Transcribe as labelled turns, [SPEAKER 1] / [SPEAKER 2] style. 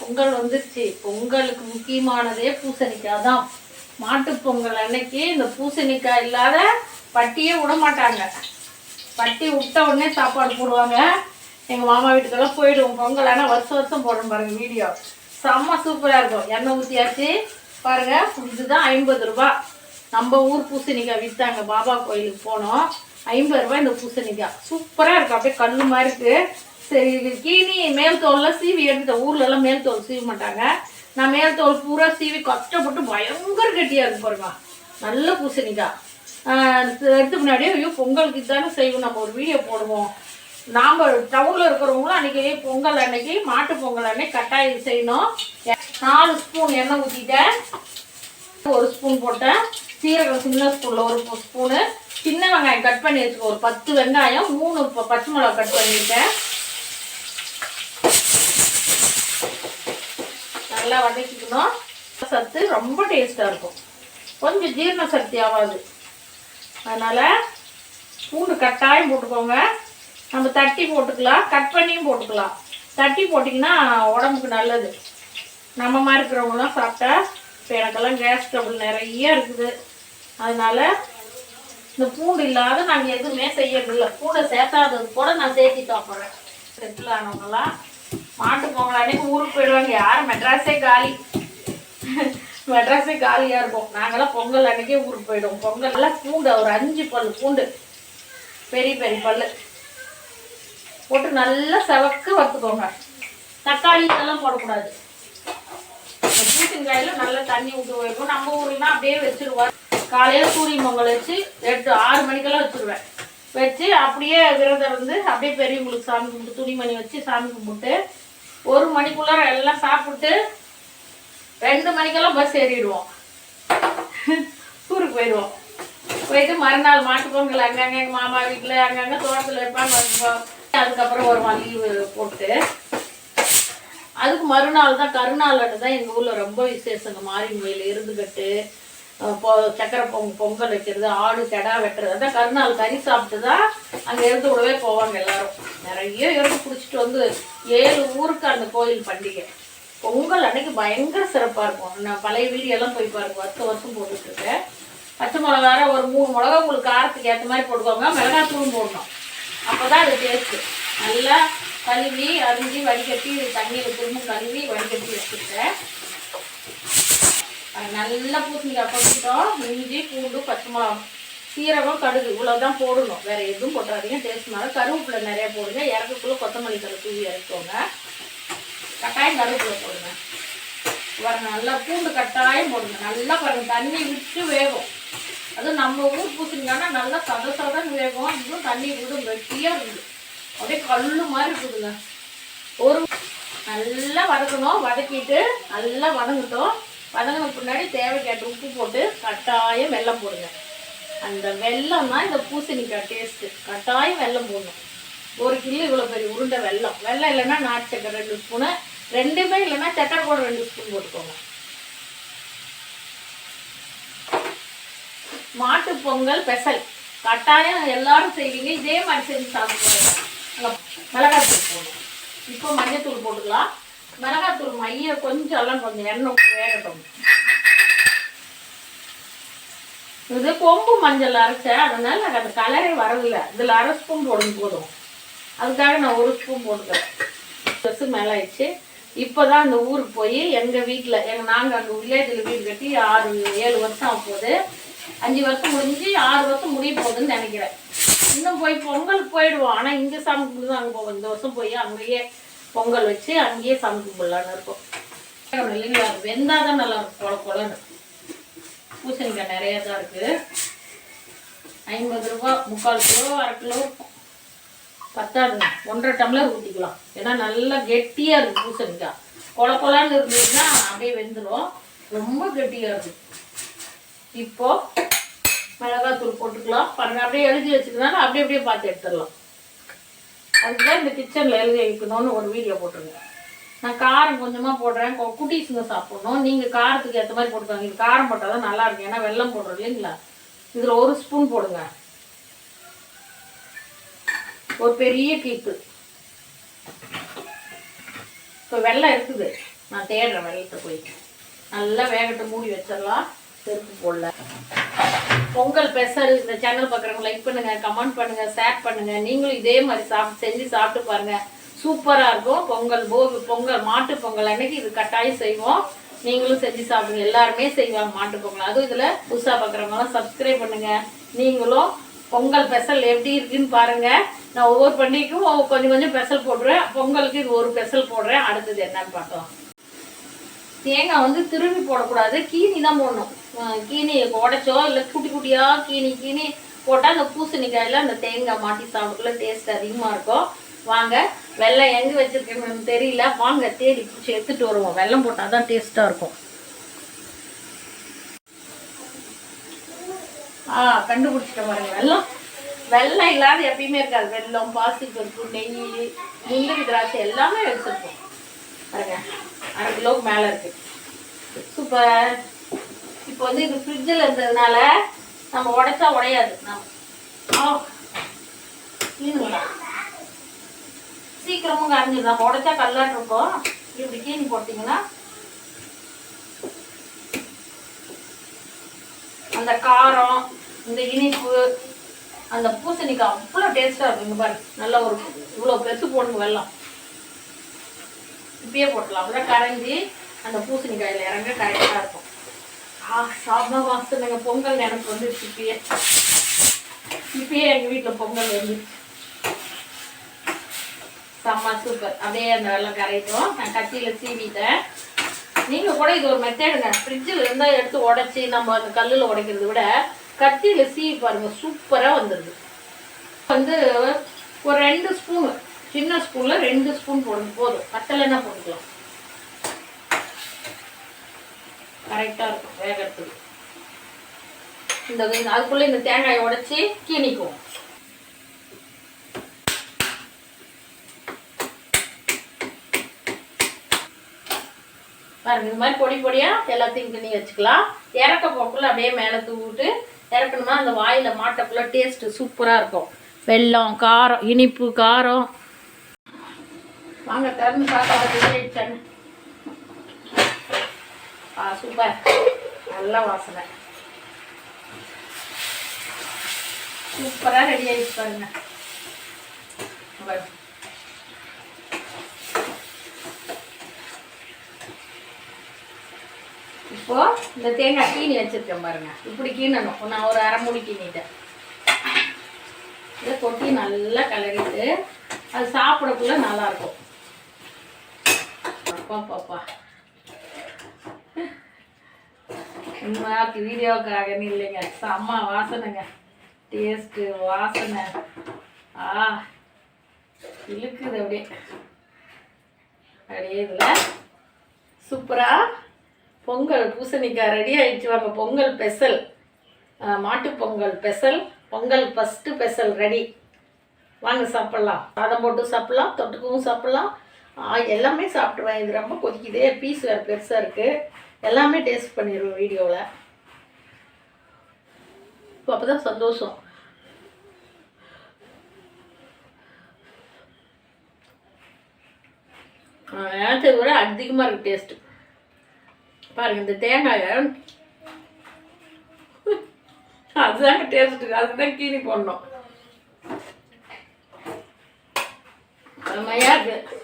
[SPEAKER 1] பொங்கல் வந்துருச்சு. பொங்கலுக்கு முக்கியமானதே பூசணிக்காய் தான். மாட்டு பொங்கல் அன்னைக்கு இந்த பூசணிக்காய் இல்லாத பட்டியே விட மாட்டாங்க. பட்டி விட்ட உடனே சாப்பாடு போடுவாங்க. எங்கள் மாமா வீட்டுக்கெல்லாம் போயிடுவோம். பொங்கல் ஆனால் வருஷம் வருஷம் போடுறோம் பாருங்க வீடியோ. செம்ம சூப்பராக இருக்கும். எண்ணெய் ஊற்றியாச்சு பாருங்க இதுதான் ஐம்பது ரூபா. நம்ம ஊர் பூசணிக்காய் விற்றாங்க பாபா கோயிலுக்கு போனோம். ஐம்பது ரூபாய் இந்த பூசணிக்காய். சூப்பராக இருக்கும். அப்படியே கல் மாதிரி இருக்குது சரி இது கீனி மேல் தோல்லாம் சீவி எடுத்துட்டேன் ஊர்ல எல்லாம் மேல் தோல் சீவ மாட்டாங்க. நான் மேல் தோல் பூரா சீவி கஷ்டப்பட்டு பயங்கர கெட்டியாக இருக்கு பாருங்க. நல்ல பூசணிக்காய் எடுத்து முன்னாடியே ஐயோ பொங்கலுக்கு தானே செய்வோம் நம்ம ஒரு வீடியோ போடுவோம். நாம் டவுனில் இருக்கிறவங்களும் அன்றைக்கி பொங்கல் அன்னைக்கு மாட்டு பொங்கல் அன்னைக்கு கட்டாயம் செய்யணும். நாலு ஸ்பூன் எண்ணெய் ஊற்றிட்டேன் ஒரு ஸ்பூன் போட்டேன். சீரகம் சின்ன ஸ்பூனில் ஒரு ஸ்பூனு சின்ன வெங்காயம் கட் பண்ணி வச்சுக்கோ ஒரு பத்து வெங்காயம் மூணு பச்சை மிளகா கட் பண்ணிட்டேன் நல்லா வதக்கிக்கணும். சத்து ரொம்ப டேஸ்ட்டாக இருக்கும். கொஞ்சம் ஜீரண சக்தி ஆகாது. அதனால் பூண்டு கட்டாயம் போட்டுக்கோங்க. நம்ம தட்டி போட்டுக்கலாம். கட் பண்ணியும் போட்டுக்கலாம். தட்டி போட்டிங்கன்னா உடம்புக்கு நல்லது. நம்ம மாதிரி இருக்கிறவங்களாம் சாப்பிட்டா இப்போ எனக்கெல்லாம் கேஸ் ட்ரபிள் நிறைய இருக்குது. அதனால் இந்த பூண்டு இல்லாத நாங்கள் எதுவுமே செய்யறதில்ல. பூண்டை சேர்த்தாதது கூட நான் சேர்த்தி சாப்பிட்றேன். செட்டில் ஆனவங்களாம் மாட்டு பொங்கல் அன்னைக்கு ஊருக்கு போயிடுவாங்க. யாரும் மெட்ராஸே காலி. மெட்ராஸே காலியாக இருக்கும். நாங்கள்லாம் பொங்கல் அன்னைக்கே ஊருக்கு போயிடுவோம். பொங்கல் எல்லாம் பூண்டு ஒரு அஞ்சு பல் பூண்டு. பெரிய பெரிய பல்லு. போட்டு நல்லா செவக்கு வறுத்துக்கோங்க. தக்காளி இதெல்லாம் போடக்கூடாது. இந்த நல்லா தண்ணி விட்டு வைக்கும் நம்ம ஊர்லாம் அப்படியே வச்சிருவோம். காலையில் சூரிய பொங்கல் வச்சு எட்டு ஆறு மணிக்கெல்லாம் வச்சிருவேன். வச்சு அப்படியே விரதம் இருந்து அப்படியே பெரியவங்களுக்கு சாமி கும்பிட்டு துணிமணி வச்சு சாமி கும்பிட்டு ஒரு மணிக்குள்ளார எல்லாம் சாப்பிட்டு ரெண்டு மணிக்கெல்லாம் பஸ் ஏறிடுவோம். ஊருக்கு போயிடுவோம். போயிட்டு மறுநாள் மாட்டு பொங்கல் அங்கங்கே எங்கள் மாமா வீட்டில் அங்கங்கே தோட்டத்தில் வைப்பாங்க அதுக்கப்புறம் ஒரு லீவு போட்டு அதுக்கு மறுநாள் தான் கருநாள் தான் எங்கள் ஊரில் ரொம்ப விசேஷங்க மாரியம்மயில் இருந்துக்கட்டு பொ சக்கரை பொங்க பொங்கல் வைக்கிறது ஆடு கெடா வெட்டுறது அதான் கருநாள் கறி சாப்பிட்டு தான் அங்கே இருந்து விடவே போவாங்க எல்லாரும். நிறைய இருந்து பிடிச்சிட்டு வந்து ஏழு ஊருக்கு அந்த கோயில் பண்டிகை. பொங்கல் அன்னைக்கு பயங்கர சிறப்பாக இருக்கும். நான் பழைய வீடியோலாம் போய் பாருங்க வருஷம் வருஷம் போட்டுட்ருக்கேன் பச்சை மிளகா ஒரு மூணு மிளகா உங்களுக்கு காரத்துக்கு ஏற்ற மாதிரி போட்டுக்கோங்க. மிளகாத்தூளும் போடணும். அப்போ தான் அது டேஸ்ட்டு நல்லா கழுவி அரிஞ்சு வடிகட்டி தண்ணியில் திரும்ப கழுவி வடிகட்டி வச்சுருக்கேன் நல்லா பூசணிக்காய் கொட்டிட்டோம். இஞ்சி பூண்டு பச்சை மிளகா சீரகம் கடுகு இவ்வளோதான் போடணும். வேறு எதுவும் போட்டாதீங்க டேஸ்ட் மேலே கருவேப்பிலை நிறைய போடுங்க. இறக்குக்குள்ளே கொத்தமல்லி தலை தூவி இறக்கோங்க கட்டாயம் கருவேப்பிலை போடுங்க. பாருங்க நல்லா பூண்டு கட்டாயம் போடுங்க. நல்லா பாருங்க. தண்ணி விட்டு வேகும். அதுவும் நம்ம ஊர் பூசணிக்கானா நல்லா சத சதன்னு வேகும். இதுவும் தண்ணி விடும் வெட்டியாக இருக்குது அப்படியே கல் மாதிரி இருக்குதுங்க. ஒரு நல்லா வதக்கணும். வதக்கிட்டு நல்லா வதங்கிட்டோம். வதங்கின பின்னாடி தேவைக்கேற்ற உப்பு போட்டு கட்டாயம் வெல்லம் போடுங்க. அந்த வெல்லம் தான் இந்த பூசணிக்காய் டேஸ்ட்டு கட்டாயம் வெல்லம் போடணும். ஒரு கிலோ இவ்வளோ பெரிய உருண்டை வெல்லம். வெல்லம் இல்லைன்னா நாட்டு சக்கரை ரெண்டு ஸ்பூனு. ரெண்டுமே இல்லைன்னா சக்கரை கூட ரெண்டு ஸ்பூன் போட்டுக்கோங்க. மாட்டு பொங்கல் பெசல் கட்டாயம் எல்லாரும் செய்வீங்க. இதே மாதிரி செஞ்சு சாப்பிடுவாங்க மிளகாத்தூள் போடணும். இப்போ மஞ்சத்தூள் போட்டுக்கலாம். மிளகாத்தூள் மைய கொஞ்சம் எல்லாம் கொஞ்சம் எண்ணெய் வேகட்டும். இது கொம்பு மஞ்சள் அரைச்சேன். அதனால எனக்கு அந்த கலரே வரதில்ல இதில் அரை ஸ்பூன் போடும் போதும். அதுக்காக நான் ஒரு ஸ்பூன் போட்டுக்கிறேன். ட்ரெஸ்ஸு மேலே ஆயிடுச்சு. இப்போ தான் அந்த ஊருக்கு போய் எங்கள் வீட்டில் எங்கள் நாங்கள் அங்கே வில்லேஜில் வீடு கட்டி ஆறு ஏழு வருஷம் ஆக போகுது. அஞ்சு வருஷம் முடிஞ்சு ஆறு வருஷம் முடிய போகுதுன்னு நினைக்கிறேன். இன்னும் போய் பொங்கலுக்கு போயிடுவோம். ஆனால் இங்கே சாமி கும்பிட்டு தான் அங்கே போவோம் இந்த வருஷம் போய் அங்கேயே பொங்கல் வச்சு அங்கேயே சாமி கும்பிடலான்னு இருக்கோம். இல்லைங்களா? வெந்தால் தான் நல்லா இருக்கும். கொல கொலன்னு பூசணிக்காய் நிறையா தான் இருக்குது ஐம்பது ரூபா முக்கால் கிலோ அரை கிலோ இருக்கும். பத்தாதுங்க ஒன்றரை டம்ளர் ஊற்றிக்கலாம் ஏன்னா நல்லா கெட்டியாக இருக்குது பூசணிக்காய். கொல கொலான்னு இருந்ததுன்னா அப்படியே வெந்துடும் ரொம்ப கெட்டியாக இருக்குது இப்போது மிளகாத்தூள் போட்டுக்கலாம். பாருங்க அப்படியே எழுதி வச்சுக்கனால அப்படியே அப்படியே பார்த்து எடுத்துடலாம். அதுதான் இந்த கிச்சனில் எழுதி வைக்கணும்னு ஒரு வீடியோ போட்டிருங்க நான் காரம் கொஞ்சமாக போடுறேன். குட்டீஸுங்க சாப்பிட்ணும். நீங்கள் காரத்துக்கு ஏற்ற மாதிரி போட்டுக்கோங்க. இது காரம் போட்டால் தான் நல்லா இருக்கும் ஏன்னா வெள்ளம் போடுறோம் இல்லைங்களா? இதில் ஒரு ஸ்பூன் போடுங்க. ஒரு பெரிய கீப்பு இப்போ வெள்ளம் இருக்குது. நான் தேடுறேன் வெள்ளத்தை போய். நல்லா வேகட்டை மூடி வச்சிடலாம். செருப்பு போடல. பொங்கல் ஸ்பெஷல் இந்த சேனல் பார்க்குறவங்க லைக் பண்ணுங்க கமெண்ட் பண்ணுங்க ஷேர் பண்ணுங்க. நீங்களும் இதே மாதிரி சாப்பிட்டு செஞ்சு சாப்பிட்டு பாருங்க. சூப்பராக இருக்கும். பொங்கல் போகி பொங்கல் மாட்டு பொங்கல் அன்னைக்கு இது கட்டாயம் செய்வோம். நீங்களும் செஞ்சு சாப்பிடுங்க. எல்லாருமே செய்வாங்க மாட்டு பொங்கல். அதுவும் இதில் புதுசாக பார்க்குறவங்களாம் சப்ஸ்கிரைப் பண்ணுங்க. நீங்களும் பொங்கல் ஸ்பெஷல் எப்படி இருக்குன்னு பாருங்க. நான் ஒவ்வொரு பண்டிகைக்கும் கொஞ்சம் கொஞ்சம் ஸ்பெஷல் போடுறேன் பொங்கலுக்கு இது ஒரு ஸ்பெஷல் போடுறேன். அடுத்தது என்னன்னு பார்த்தோம். தேங்காய் வந்து திரும்பி போடக்கூடாது. கீனி தான் போடணும். கீனி உடைச்சோ இல்லை குட்டி குட்டியாக கீனி கீனி போட்டால் அந்த பூசணிக்காயில் அந்த தேங்காய் மாட்டி சாப்பிடக்குள்ள டேஸ்ட் அதிகமாக இருக்கும். வாங்க வெள்ளம் எங்கே வச்சுருக்கேன்னு தெரியல. வாங்க தேடி பிடிச்சி எடுத்துகிட்டு வருவோம். வெள்ளம் போட்டால் தான் டேஸ்ட்டாக இருக்கும். ஆ கண்டுபிடிச்சிட்டேன் பாருங்க வெள்ளம் வெள்ளம் இல்லாத எப்பயுமே இருக்காது. வெள்ளம் பாசிப்பருப்பு நெய் முந்திரி திராட்சை எல்லாமே எடுத்துருப்போம் பாருங்க. அரை கிலோவுக்கு மேலே இருக்கு. சூப்பர். இப்போ வந்து இது ஃப்ரிட்ஜில் இருந்ததுனால நம்ம உடைச்சா உடையாது. நம்ம சீக்கிரமும் கரைஞ்சிடும் நம்ம உடைச்சா கல்லாட்டு இருக்கோம். இப்படி கீழ் போட்டிங்கன்னா அந்த காரம் இந்த இனிப்பு அந்த பூசணிக்காய் அவ்வளோ டேஸ்ட்டாக இருக்கும் இங்க பாரு. நல்லா ஒரு இவ்வளோ பெருசு போடுங்க வெள்ளம். இப்பயே போட்டலாம் அப்படியே கரைஞ்சி அந்த பூசணிக்காயில் இறங்க கரெக்டாக இருக்கும். ஆ சாப்பிட நாங்கள் பொங்கல் எனக்கு வந்து இப்பயே. இப்பயே எங்கள் வீட்டில் பொங்கல் வந்து செம்ம சூப்பர். அப்படியே அந்த வெள்ளம் கரையிட்டோம். நான் கத்தியில் சீவிட்டேன். நீங்கள் கூட இது ஒரு மெத்தேடுங்க ஃப்ரிட்ஜில் இருந்தால் எடுத்து உடச்சி நம்ம அந்த கல்லில் உடைக்கிறத விட கத்தியில் சீவி பாருங்கள் சூப்பராக வந்துடுது வந்து ஒரு ரெண்டு ஸ்பூனு சின்ன ஸ்பூனில் ரெண்டு ஸ்பூன் போடுங்க. போதும். பத்தலைன்னா போட்டுக்கலாம். கரெக்டாக இருக்கும் வேகத்துக்கு இந்த அதுக்குள்ளே இந்த தேங்காயை உடச்சி கீணிக்குவோம் பாருங்க இந்த மாதிரி பொடி பொடியாக எல்லாத்தையும் கிண்ணி வச்சுக்கலாம். இறக்க போக்குள்ள அப்படியே மேலே தூவிட்டு இறக்கணுமா அந்த வாயில் மாட்டக்குள்ள டேஸ்ட்டு சூப்பராக இருக்கும். வெல்லம் காரம் இனிப்பு காரம். வாங்க திறந்து பார்த்தா ஆ சூப்பர் நல்ல வாசனை. சூப்பராக ரெடி ஆகிடுச்சு பாருங்க. இப்போ இந்த தேங்காய் கீனி வச்சிருக்கேன் பாருங்க. இப்படி கீணணும் நான் ஒரு அரை மூடி கீனிட்டேன். இதை கொட்டி நல்லா கலரிட்டு அது சாப்பிடக்குள்ள நல்லா இருக்கும். அப்பா பாப்பா உண்மையாக்கு வீடியோக்காகன்னு இல்லைங்க. செம்ம வாசனைங்க. டேஸ்ட்டு வாசனை. ஆ இழுக்குது அப்படியே. அப்படியே இதில் சூப்பராக பொங்கல் பூசணிக்காய் ரெடி ஆகிடுச்சு வாங்க பொங்கல் பெசல் மாட்டு Pongal special Pongal first special ready வாங்க சாப்பிட்லாம். சாதம் போட்டு சாப்பிட்லாம் தொட்டுக்கவும் சாப்பிட்லாம். எல்லாமே சாப்பிடுவேன். இது ரொம்ப கொதிக்குது. பீஸ் வேறு பெருசாக இருக்குது எல்லாமே டேஸ்ட் பண்ணிடுவேன் வீடியோவில் இப்போ அப்போ தான் சந்தோஷம் நேரத்தை விட அதிகமாக இருக்குது டேஸ்ட்டு பாருங்கள் இந்த தேங்காயை. அதுதாங்க டேஸ்ட்டு அதுதான் கீனி போடணும். செம்மையாக இருக்குது